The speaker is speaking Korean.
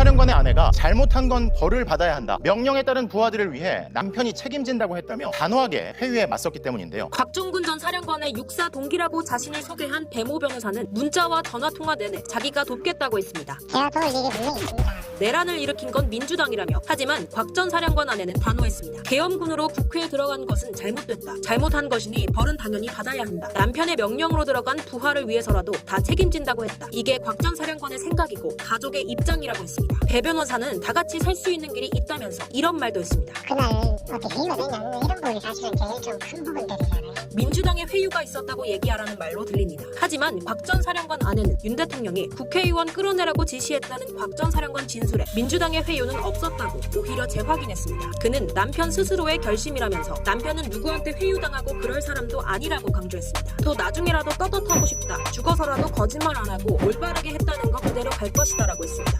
사령관의 아내가 잘못한 건 벌을 받아야 한다. 명령에 따른 부하들을 위해 남편이 책임진다고 했다며 단호하게 회유에 맞섰기 때문인데요. 곽종군 전 사령관의 육사 동기라고 자신을 소개한 배모 변호사는 문자와 전화 통화 내내 자기가 돕겠다고 했습니다. 제가 도울 일이 분명히 있습니다. 내란을 일으킨 건 민주당이라며 하지만 곽 전 사령관 아내는 단호했습니다. 계엄군으로 국회에 들어간 것은 잘못됐다. 잘못한 것이니 벌은 당연히 받아야 한다. 남편의 명령으로 들어간 부하를 위해서라도 다 책임진다고 했다. 이게 곽 전 사령관의 생각이고 가족의 입장이라고 했습니다. 배 변호사는 다 같이 살 수 있는 길이 있다면서 이런 말도 했습니다. 그날 어떻게 회의가 됐냐면 이런 부분이 사실은 제일 좀 큰 부분들이잖아요. 민주당의 회유가 있었다고 얘기하라는 말로 들립니다. 하지만 곽 전 사령관 아내는 윤 대통령이 국회의원 끌어내라고 지시했다는 곽 전 사령관 진술 에 민주당의 회유는 없었다고 오히려 재확인했습니다. 그는 남편 스스로의 결심이라면서 남편은 누구한테 회유당하고 그럴 사람도 아니라고 강조했습니다. 더 나중에라도 떳떳하고 싶다. 죽어서라도 거짓말 안 하고 올바르게 했다는 거 그대로 갈 것이다라고 했습니다.